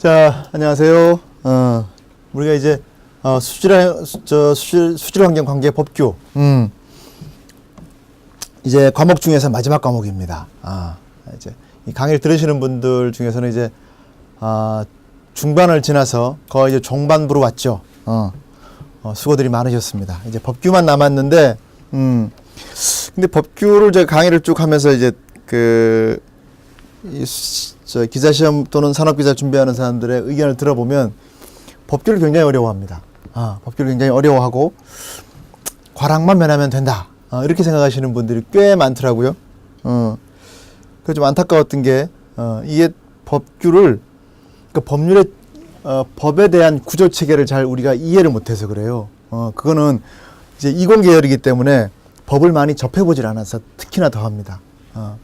자, 안녕하세요. 어, 우리가 이제 어, 수질 저 수질 수질 환경 관계 법규. 음. 이제 과목 중에서 마지막 과목입니다. 아, 이제 이 강의를 들으시는 분들 중에서는 이제 아, 중반을 지나서 거의 이제 종반부로 왔죠. 어. 어, 수고들이 많으셨습니다. 이제 법규만 남았는데 음. 근데 법규를 제가 강의를 쭉 하면서 이제 그 이, 수- 저 기자 시험 또는 산업 기자 준비하는 사람들의 의견을 들어보면 법규를 굉장히 어려워합니다. 아, 법규를 굉장히 어려워하고 과락만 면하면 된다. 아, 이렇게 생각하시는 분들이 꽤 많더라고요. 어. 그 좀 안타까웠던 게 어, 이게 법규를 그 법률의 어, 법에 대한 구조 체계를 잘 우리가 이해를 못해서 그래요. 어, 그거는 이제 이공 계열이기 때문에 법을 많이 접해보질 않아서 특히나 더합니다. 어.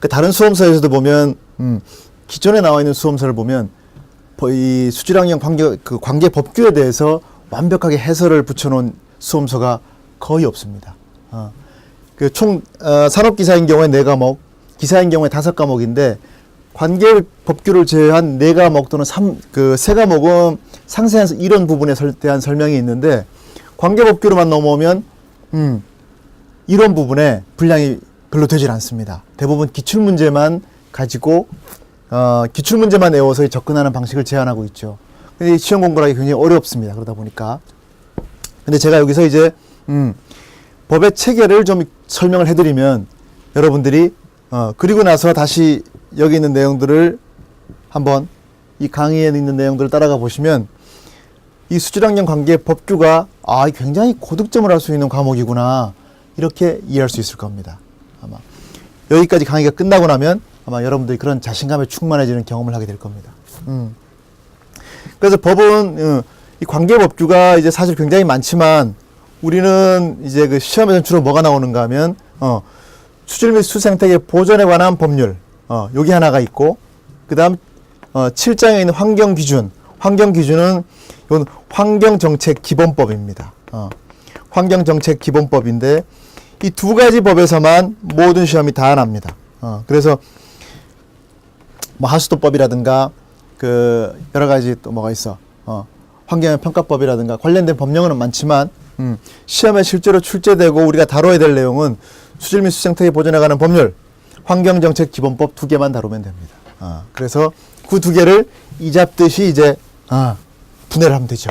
그 다른 수험서에서도 보면 음, 기존에 나와 있는 수험서를 보면 버- 이 수질환경 관계 그 관계 법규에 대해서 완벽하게 해설을 붙여놓은 수험서가 거의 없습니다. 어. 그총 어, 산업기사인 경우에 네 과목, 기사인 경우에 다섯 과목인데 관계 법규를 제외한 네 과목 또는 삼그세 과목은 상세한 이런 부분에 설- 대한 설명이 있는데 관계 법규로만 넘어오면 음, 이런 부분에 분량이 별로 되질 않습니다. 대부분 기출 문제만 가지고 어, 기출 문제만 외워서 접근하는 방식을 제안하고 있죠. 근데 이 시험 공부를 하기 굉장히 어렵습니다. 그러다 보니까. 근데 제가 여기서 이제 음, 법의 체계를 좀 설명을 해드리면 여러분들이 어, 그리고 나서 다시 여기 있는 내용들을 한번 이 강의에 있는 내용들을 따라가 보시면 이 수질환경 관계 법규가 아 굉장히 고득점을 할 수 있는 과목이구나 이렇게 이해할 수 있을 겁니다. 아마 여기까지 강의가 끝나고 나면 아마 여러분들이 그런 자신감에 충만해지는 경험을 하게 될 겁니다. 음. 그래서 법은 어, 이 관계 법규가 이제 사실 굉장히 많지만 우리는 이제 그 시험에서 주로 뭐가 나오는가 하면 어, 수질 및 수생태계 보존에 관한 법률 어, 여기 하나가 있고 그다음 어, 7장에 있는 환경 기준 환경 기준은 이건 환경 정책 기본법입니다. 어, 환경 정책 기본법인데 이 두 가지 법에서만 모든 시험이 다 납니다. 어, 그래서 뭐 하수도법이라든가 그 여러 가지 또 뭐가 있어 어, 환경 평가법이라든가 관련된 법령은 많지만 음, 시험에 실제로 출제되고 우리가 다뤄야 될 내용은 수질 및 수생태계 관한 법률 환경정책 기본법 두 개만 다루면 됩니다. 아, 그래서 그 두 개를 이 잡듯이 이제 아, 분해를 하면 되죠.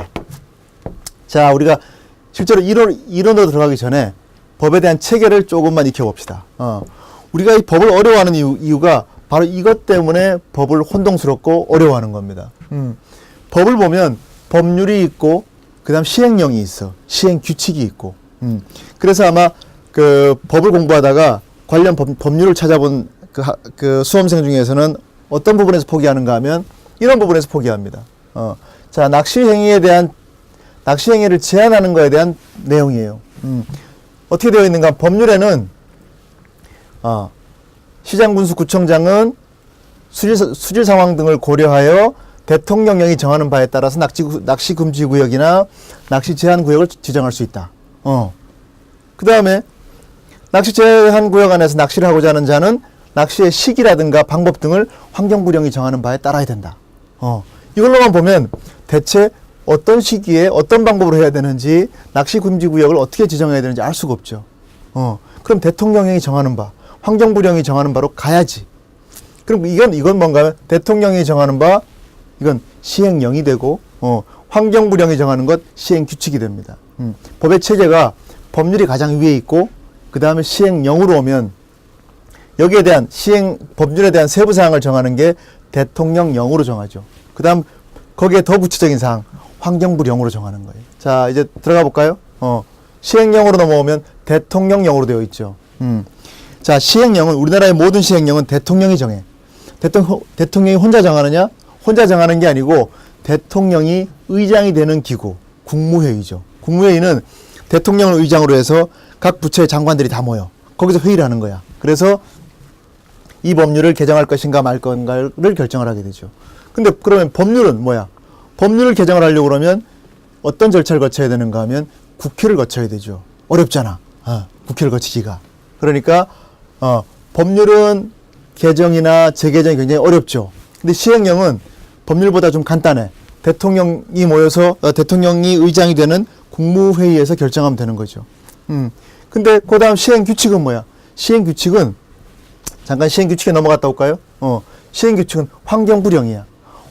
자, 우리가 실제로 이론, 이론으로 들어가기 전에 법에 대한 체계를 조금만 익혀봅시다. 어, 우리가 이 법을 어려워하는 이유, 이유 가 바로 이것 때문에 법을 혼동스럽고 어려워하는 겁니다. 음, 법을 보면 법률이 있고, 그 다음 시행령이 있어. 시행 규칙이 있고. 음, 그래서 아마 그 법을 공부하다가 관련 법, 법률을 찾아본 그, 하- 그 수험생 중에서는 어떤 부분에서 포기하는가 하면 이런 부분에서 포기합니다. 어, 자, 낚시 행위에 대한 낚시 행위를 제한하는 거에 대한 내용이에요. 음. 어떻게 되어 있는가? 법률에는 어, 시장군수구청장은 수질, 수질 상황 등을 고려하여 대통령령이 정하는 바에 따라서 낚시, 낚시 금지 구역이나 낚시 제한 구역을 지정할 수 있다. 어. 그 다음에 낚시 제한 구역 안에서 낚시를 하고자 하는 자는 낚시의 시기라든가 방법 등을 환경부령이 정하는 바에 따라야 된다. 어. 이걸로만 보면 대체 어떤 시기에 어떤 방법으로 해야 되는지 낚시 금지 구역을 어떻게 지정해야 되는지 알 수가 없죠. 어. 그럼 대통령령이 정하는 바, 환경부령이 정하는 바로 가야지. 그럼 이건 이건 뭔가 대통령이 정하는 바 이건 시행령이 되고 어, 환경부령이 정하는 것 시행 규칙이 됩니다. 음, 법의 체계가 법률이 가장 위에 있고 그 다음에 시행령으로 오면 여기에 대한 시행 법률에 대한 세부 사항을 정하는 게 대통령령으로 정하죠. 그 다음 거기에 더 구체적인 사항 환경부령으로 정하는 거예요. 자 이제 들어가 볼까요? 어, 시행령으로 넘어오면 대통령령으로 되어 있죠. 음. 자 시행령은 우리나라의 모든 시행령은 대통령이 정해. 대통령, 대통령이 혼자 정하느냐? 혼자 정하는 게 아니고 대통령이 의장이 되는 기구, 국무회의죠. 국무회의는 대통령을 의장으로 해서 각 부처의 장관들이 다 모여. 거기서 회의를 하는 거야. 그래서 이 법률을 개정할 것인가 말 건가를 결정을 하게 되죠. 근데 그러면 법률은 뭐야? 법률을 개정을 하려고 그러면 어떤 절차를 거쳐야 되는가 하면 국회를 거쳐야 되죠. 어렵잖아. 어, 국회를 거치기가. 그러니까 어, 법률은 개정이나 재개정이 굉장히 어렵죠. 근데 시행령은 법률보다 좀 간단해. 대통령이 모여서 어, 대통령이 의장이 되는 국무회의에서 결정하면 되는 거죠. 음. 근데 그 다음 시행 규칙은 뭐야? 시행 규칙은 잠깐 시행 규칙에 넘어갔다 올까요? 어. 시행 규칙은 환경부령이야.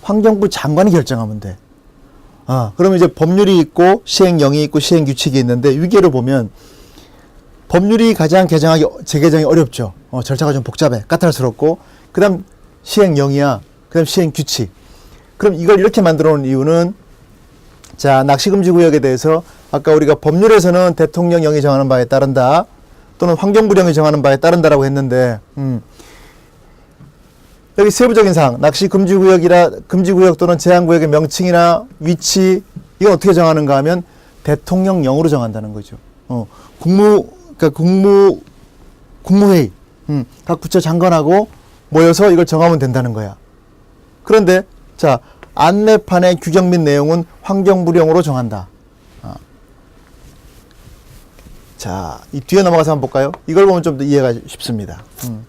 환경부 장관이 결정하면 돼. 아, 그러면 이제 법률이 있고 시행령이 있고 시행 규칙이 있는데 위계를 보면 법률이 가장 개정하기 재개정이 어렵죠. 어, 절차가 좀 복잡해, 까탈스럽고 그다음 시행령이야. 그다음 시행 규칙. 그럼 이걸 이렇게 만들어 놓은 이유는 자 낚시금지 구역에 대해서 아까 우리가 법률에서는 대통령령이 정하는 바에 따른다 또는 환경부령이 정하는 바에 따른다라고 했는데 음, 여기 세부적인 사항 낚시 금지 구역이라 금지 구역 또는 제한 구역의 명칭이나 위치 이건 어떻게 정하는가 하면 대통령령으로 정한다는 거죠. 어, 국무 그러니까 국무 국무회의 음, 각 부처 장관하고 모여서 이걸 정하면 된다는 거야. 그런데 자 안내판의 규정 및 내용은 환경부령으로 정한다. 아. 자, 이 뒤에 넘어가서 한번 볼까요? 이걸 보면 좀 더 이해가 쉽습니다. 음.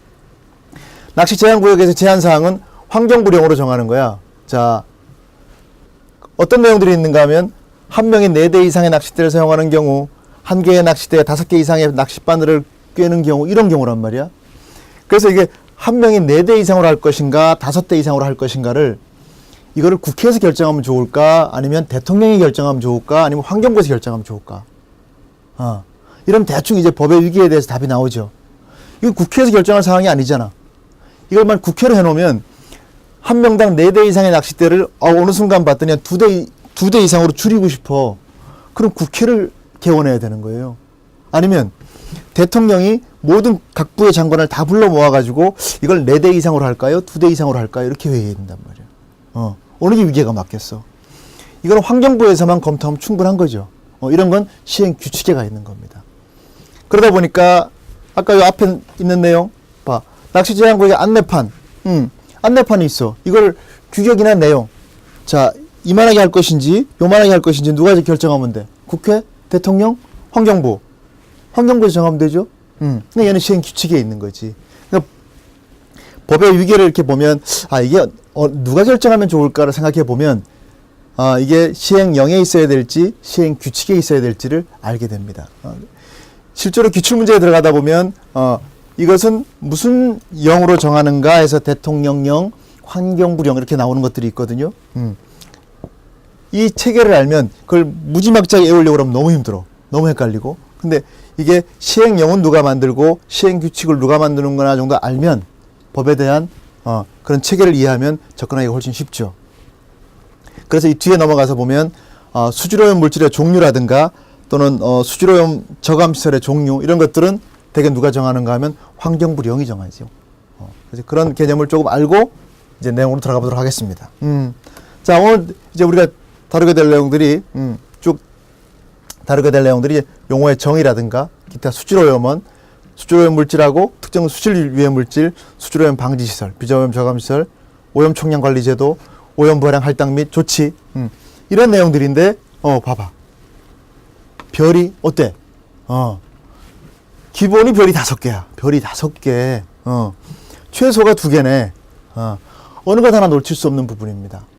낚시 제한 구역에서 제한 사항은 환경부령으로 정하는 거야. 자, 어떤 내용들이 있는가 하면 한 명이 네 대 이상의 낚싯대를 사용하는 경우, 한 개의 낚싯대에 다섯 개 이상의 낚싯바늘을 꿰는 경우 이런 경우란 말이야. 그래서 이게 한 명이 네 대 이상으로 할 것인가, 다섯 대 이상으로 할 것인가를 이거를 국회에서 결정하면 좋을까, 아니면 대통령이 결정하면 좋을까, 아니면 환경부에서 결정하면 좋을까. 어. 이러면 대충 이제 법의 위기에 대해서 답이 나오죠. 이건 국회에서 결정할 사항이 아니잖아. 이걸 만 국회로 해놓으면 한 명당 네 대 이상의 낚싯대를 어, 어느 순간 봤더니 두 대, 두 대 이상으로 줄이고 싶어. 그럼 국회를 개원해야 되는 거예요. 아니면 대통령이 모든 각 부의 장관을 다 불러 모아가지고 이걸 네 대 이상으로 할까요? 두 대 이상으로 할까요? 이렇게 회의해야 된단 말이야. 어, 어느 게 위계가 맞겠어. 이건 환경부에서만 검토하면 충분한 거죠. 어, 이런 건 시행 규칙에 가 있는 겁니다. 그러다 보니까 아까 요 앞에 있는 내용 봐. 낚시 제한구역의 안내판. 음. 안내판이 있어. 이걸 규격이나 내용. 자, 이만하게 할 것인지 요만하게 할 것인지 누가 결정하면 돼? 국회, 대통령, 환경부. 환경부에서 정하면 되죠? 음. 근데 얘는 시행 규칙에 있는 거지. 그러니까 법의 위계를 이렇게 보면 아, 이게 어, 누가 결정하면 좋을까를 생각해 보면 아, 이게 시행령에 있어야 될지 시행 규칙에 있어야 될지를 알게 됩니다. 어, 실제로 기출문제에 들어가다 보면 어, 이것은 무슨 영으로 정하는가 해서 대통령령, 환경부령 이렇게 나오는 것들이 있거든요. 음. 이 체계를 알면 그걸 무지막지하게 외우려고 그러면 너무 힘들어. 너무 헷갈리고. 근데 이게 시행령은 누가 만들고 시행 규칙을 누가 만드는 거나 정도 알면 법에 대한 어, 그런 체계를 이해하면 접근하기가 훨씬 쉽죠. 그래서 이 뒤에 넘어가서 보면 어, 수질오염 물질의 종류라든가 또는 어, 수질오염 저감 시설의 종류 이런 것들은 대개 누가 정하는가 하면 환경부령이 정하죠. 어, 그래서 그런 개념을 조금 알고 이제 내용으로 들어가 보도록 하겠습니다. 음. 자 오늘 이제 우리가 다루게 될 내용들이 음, 쭉 다루게 될 내용들이 용어의 정의라든가 기타 수질 오염은 수질 오염 물질하고 특정 수질 유해 물질, 수질 오염 방지 시설, 비저오염 저감 시설, 오염 총량 관리 제도, 오염 부하량 할당 및 조치 음, 이런 내용들인데 어 봐봐 별이 어때? 어 기본이 별이 다섯 개야. 별이 다섯 개. 어 최소가 두 개네. 어 어느 것 하나 놓칠 수 없는 부분입니다.